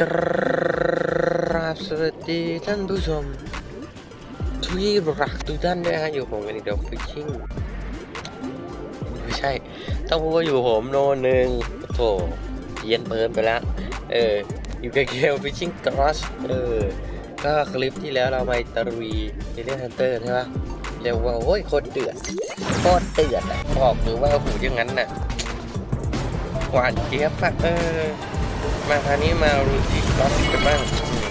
กราบสวัสดีท่านผู้ชมที่รักทุกท่านด้วยฮะอยู่ผมกันอีกเดียวฟิชชิ่งไม่ใช่ ต้องพูดว่าอยู่ผมโนหนึ่งโถเย็นเปินไปแล้ว เออ อยู่กับเกลฟิชชิ่งกรอสเออ ก็คลิปที่แล้วเราไปตะลุยเอเลียนฮันเตอร์ใช่ปะเรียกว่าโอ้ยโคตรเดือดโคตรเดือดอะบอกหรือว่าหูอย่างนั้นน่ะหวานเจี๊ยบอะเออ มาคราวนี้มารูทีกรอสกันบ้างอืม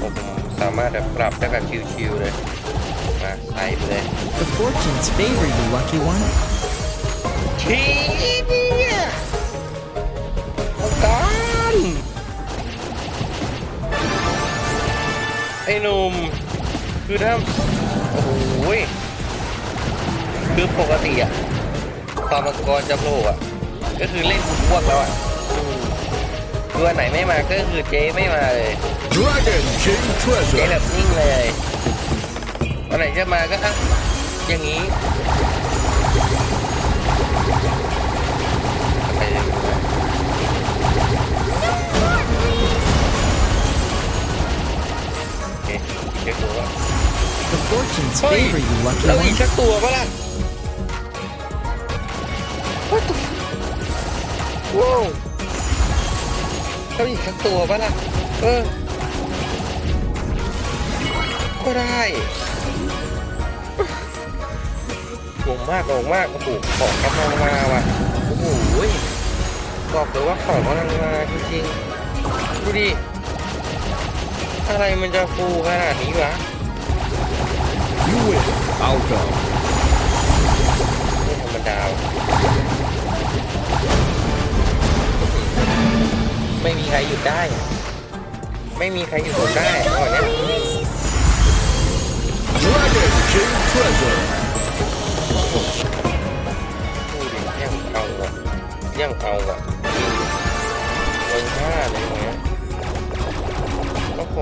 ผมสามารถแบบปรับได้แบบชิวๆเลยมาใส่ไปเลย The fortunes favor you, lucky one. ทีเนี่ยมังกรไอ้หนุ่มคือถ้าโอ้โหยคือปกติอะตอนมังกรจะโผล่อะก็คือเล่นพวกแล้วอะอืม คือวันไหนไม่มาก็คือเจ๊ไม่มาเลย Dragon King เจ๊ Treasure. แบบนิ่งเลยวันไหนจะมาก็อะอย่างนี้ไปเลย โอเคเช็คดูว่า The fortunes Oi, favor you, lucky แล้วอีก one. สักตัวปะล่ะ What the f- ว้าว แล้วอีกสักตัวปะล่ะ เออ ก็ได้งงมากงงมากโอ้โหของกำลังมาว่ะโอ้โหบอกเลยว่าของกำลังมาจริงๆดูดิอะไรมันจะฟูขนาดนี้วะ You win. Outcome. ไม่ธรรมดา ม่มีใครหยุดได้ ไม่มีใครหยุดผมได้ก่อนเนี้ย Dragon King Treasure. ดูดิยังเอาอะยังเอาอะเงินห้าเลยตรงเนี้ยโอ้โห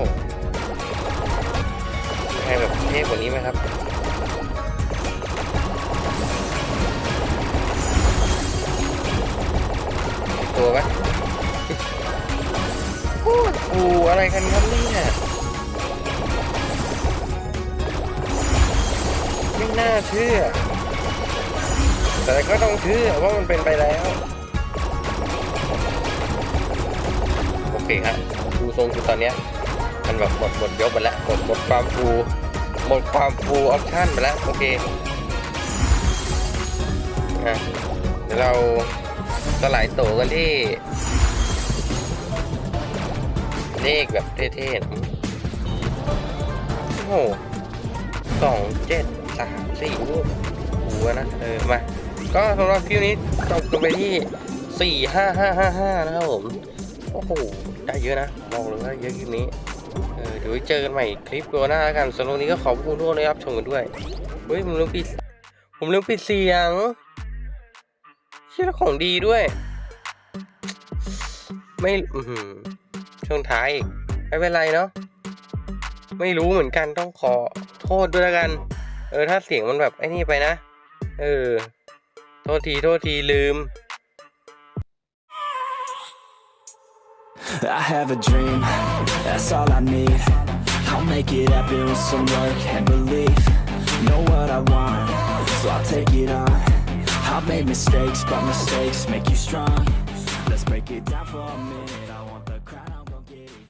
ใครแบบเทพกว่านี้ไหมครับตัวปะโอ้อะไรกันครับเนี่ยไม่น่าเชื่อ แต่ก็ต้องเชื่อว่ามันเป็นไปแล้ว โอเคครับดูทรงคือตอนเนี้ยมันแบบหมดหมดยกไปแล้วหมดหมดความฟูหมดความฟูออปชั่นไปแล้ว โอเคอะเดี๋ยวเราสลายโตกันที่ เลขแบบเท่ๆนะโอ้โหสองเจ็ดสามสี่ลูกหัวนะ เออ มา ก็สำหรับคลิปนี้จบกันไปที่สี่ห้าห้าห้าห้านะครับผม โอ้โห ได้เยอะนะบอกเลยว่าเยอะคลิปนี้ เออ เดี๋ยวไว้เจอกันใหม่คลิปตัวหน้าแล้วกันสำหรับนี้ก็ขอบคุณทุกคนที่รับชมกันด้วย เฮ้ยผมลืมปิด ผมลืมปิดเสียงชื่อของดีด้วย ไม่อือหือ ช่วงท้ายอีกไม่เป็นไรเนาะไม่รู้เหมือนกันต้องขอโทษด้วยล้วกัน เออถ้าเสียงมันแบบไอ้นี่ไปนะ เออ โทษทีโทษทีลืม I have a dream, that's all I need. I'll make it happen with some work and belief. Know what I want, so I'll take it on. I've made mistakes, but mistakes make you strong. Let's break it down for a minute.